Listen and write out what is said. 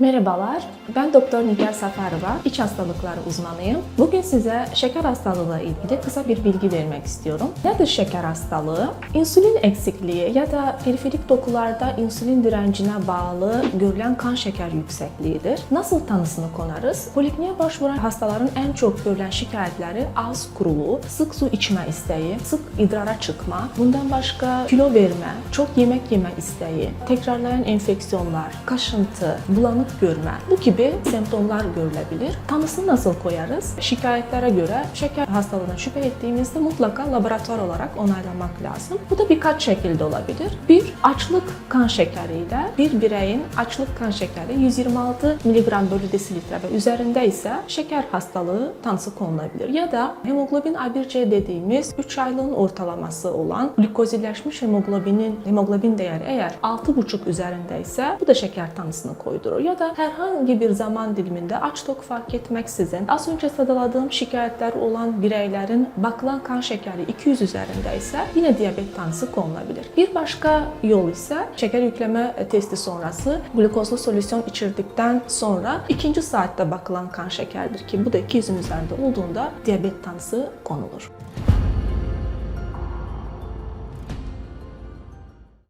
Merhabalar, ben Doktor Nigar Safarova, iç hastalıkları uzmanıyım. Bugün size şeker hastalığı ile ilgili kısa bir bilgi vermek istiyorum. Nedir şeker hastalığı? İnsülin eksikliği ya da periferik dokularda insülin direncine bağlı görülen kan şeker yüksekliğidir. Nasıl tanısını konarız? Polikliniğe başvuran hastaların en çok görülen şikayetleri ağız kuruluğu, sık su içme isteği, sık idrara çıkma, bundan başka kilo verme, çok yemek yeme isteği, tekrarlayan enfeksiyonlar, kaşıntı, bulanık görme bu gibi semptomlar görülebilir. Tanısını nasıl koyarız? Şikayetlere göre şeker hastalığına şüphe ettiğimizde mutlaka laboratuvar olarak onaylamak lazım. Bu da birkaç şekilde olabilir. Bir, açlık kan şekeriyle bir bireyin açlık kan şekeri 126 mg bölü desilitre ve üzerinde ise şeker hastalığı tanısı konulabilir. Ya da hemoglobin A1C dediğimiz 3 aylığın ortalaması olan glikozilleşmiş hemoglobinin hemoglobin değeri eğer 6,5 üzerinde ise bu da şeker tanısını koydurur. Ya da herhangi bir zaman diliminde aç tok fark etmeksizin az önce sıraladığım şikayetler olan bireylerin bakılan kan şekeri 200 üzerinde ise yine diyabet tanısı konulabilir. Bir başka yol ise şeker yükleme testi sonrası glukozlu solüsyon içirdikten sonra ikinci saatte bakılan kan şekeridir ki bu da 200'ün üzerinde olduğunda diyabet tanısı konulur.